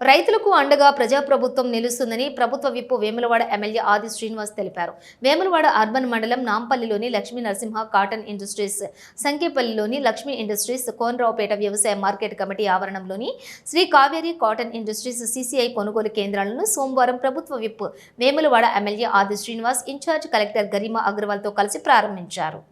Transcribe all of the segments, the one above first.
రైతులకు అండగా ప్రజాప్రభుత్వం నిలుస్తుందని ప్రభుత్వ విప్పు వేములవాడ ఎమ్మెల్యే ఆది శ్రీనివాస్ తెలిపారు. వేములవాడ అర్బన్ మండలం నాంపల్లిలోని లక్ష్మీ నరసింహ కాటన్ ఇండస్ట్రీస్ సంకేపల్లిలోని లక్ష్మీ ఇండస్ట్రీస్ కోనరావుపేట వ్యవసాయ market committee ఆవరణంలోని Sri Kaveri cotton industries CCI కొనుగోలు కేంద్రాలను సోమవారం ప్రభుత్వ whip Vemulawada MLA Adi Srinivas incharge collector Garima అగర్వాల్తో కలిసి ప్రారంభించారు.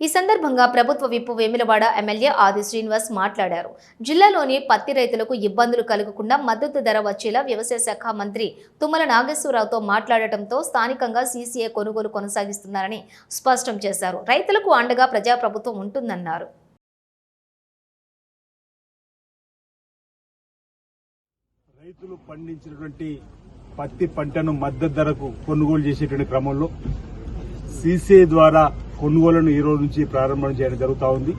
ఈ సందర్భంగా ప్రభుత్వ విప్పు వేములవాడ ఎమ్మెల్యే ఆది శ్రీనివాస్ మాట్లాడారు. జిల్లాలోని పత్తి రైతులకు ఇబ్బందులు కలగకుండా మద్దతు ధర వచ్చేలా వ్యవసాయ శాఖ మంత్రి తుమ్మల నాగేశ్వరరావుతో మాట్లాడటంతో స్థానికంగా సీసీఏ కొనుగోలు కొనసాగిస్తున్నారని స్పష్టం చేశారు. రైతులకు అండగా ప్రజాప్రభుత్వం ఉంటుందన్నారు. రైతులు పండించినటువంటి పత్తి పంటను మద్దతు ధరకు కొనుగోలు చేసేటువంటి క్రమంలో సీసీఐ ద్వారా కొనుగోలును ఈ రోజు నుంచి ప్రారంభం చేయడం జరుగుతూ ఉంది.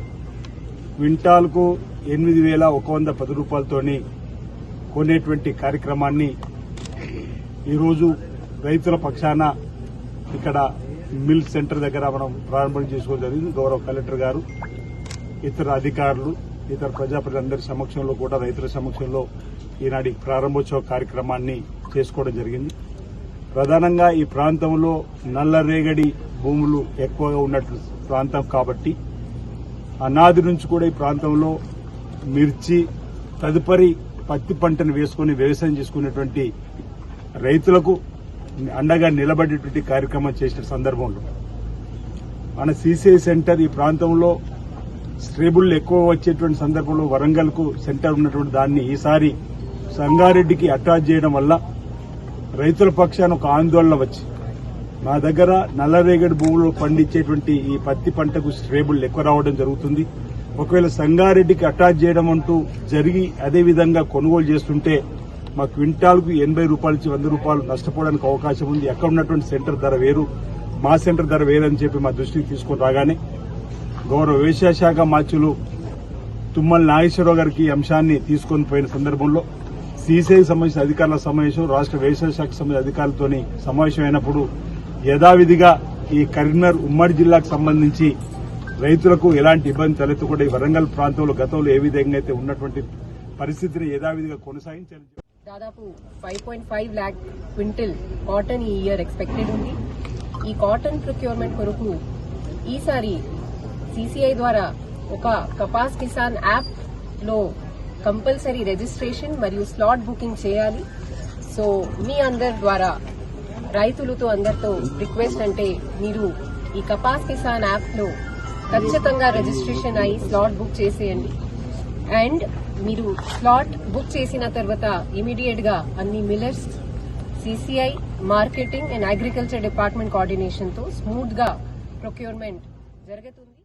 క్వింటాల్కు ఎనిమిది వేల ఒక వంద పది రూపాయలతోని కొనేటువంటి కార్యక్రమాన్ని ఈరోజు రైతుల పక్షాన ఇక్కడ మిల్ సెంటర్ దగ్గర మనం ప్రారంభం చేసుకోవడం జరిగింది. గౌరవ కలెక్టర్ గారు ఇతర అధికారులు ఇతర ప్రజాప్రతినిధులందరి సమక్షంలో కూడా రైతుల సమక్షంలో ఈనాటి ప్రారంభోత్సవ కార్యక్రమాన్ని చేసుకోవడం జరిగింది. ప్రధానంగా ఈ ప్రాంతంలో నల్లరేగడి భూములు ఎక్కువగా ఉన్నట్లు ప్రాంతం కాబట్టి అనాది నుంచి కూడా ఈ ప్రాంతంలో మిర్చి తదుపరి పత్తి పంటను వేసుకుని వ్యవసాయం చేసుకునేటువంటి రైతులకు అండగా నిలబడేటువంటి కార్యక్రమం చేసిన సందర్భంలో. మన సీసీఐ సెంటర్ ఈ ప్రాంతంలో స్ట్రేబుల్ ఎక్కువ వచ్చేటువంటి సందర్భంలో వరంగల్కు సెంటర్ ఉన్నటువంటి దాన్ని ఈసారి సంగారెడ్డికి అటాచ్ చేయడం వల్ల రైతుల పక్షాన ఒక ఆందోళన వచ్చి మా దగ్గర నల్లరేగడి భూములు పండించేటువంటి ఈ పత్తి పంటకు స్ట్రేబుల్ ఎక్కువ రావడం జరుగుతుంది. ఒకవేళ సంగారెడ్డికి అటాచ్ చేయడం అంటూ జరిగి అదే విధంగా కొనుగోలు చేస్తుంటే మా క్వింటాల్కు ఎనభై రూపాయల నుంచి వంద రూపాయలు నష్టపోవడానికి అవకాశం ఉంది. ఎక్కడ ఉన్నటువంటి సెంటర్ ధర వేరు? మా సెంటర్ ధర వేరు అని చెప్పి మా దృష్టికి తీసుకొని రాగానే గౌరవ వ్యవసాయ శాఖ మాచులు తుమ్మల నాగేశ్వరరావు గారికి అంశాన్ని తీసుకొని పోయిన సందర్భంలో సిసిఐ సంబంధించిన అధికారుల సమావేశం రాష్ట్ర వ్యవసాయ శాఖ సంబంధించిన అధికారులతో సమావేశం అయినప్పుడు యథావిధిగా ఈ కరీంనగర్ ఉమ్మడి జిల్లాకు సంబంధించి రైతులకు ఎలాంటి ఇబ్బంది తలెత్తకుండా ఈ వరంగల్ ప్రాంతంలో గతంలో ఏ విధంగా అయితే ఉన్నటువంటి పరిస్థితిని యథావిధిగా కొనసాగించాలి దాదాపు five point five lakh quintal cotton ఈ ఇయర్ ఎక్స్పెక్టెడ్ ఉంది. ఈ కాటన్ ప్రొక్యూర్మెంట్ కొరకు ఈసారి సీసీఐ ద్వారా ఒక కపాస్ కిసాన్ యాప్లో కంపల్సరీ రిజిస్ట్రేషన్ మరియు స్లాట్ బుకింగ్ చేయాలి. సో మీ అందరి ద్వారా రైతులతో అందరితో రిక్వెస్ట్ అంటే మీరు ఈ కపాస్ కిసాన్ యాప్లో ఖచ్చితంగా రిజిస్ట్రేషన్ అయి స్లాట్ బుక్ చేసేయండి. అండ్ మీరు స్లాట్ బుక్ చేసిన తర్వాత ఇమీడియట్గా అన్ని millers CCI marketing and agriculture department కోఆర్డినేషన్తో స్మూత్గా ప్రొక్యూర్మెంట్ జరుగుతుంది.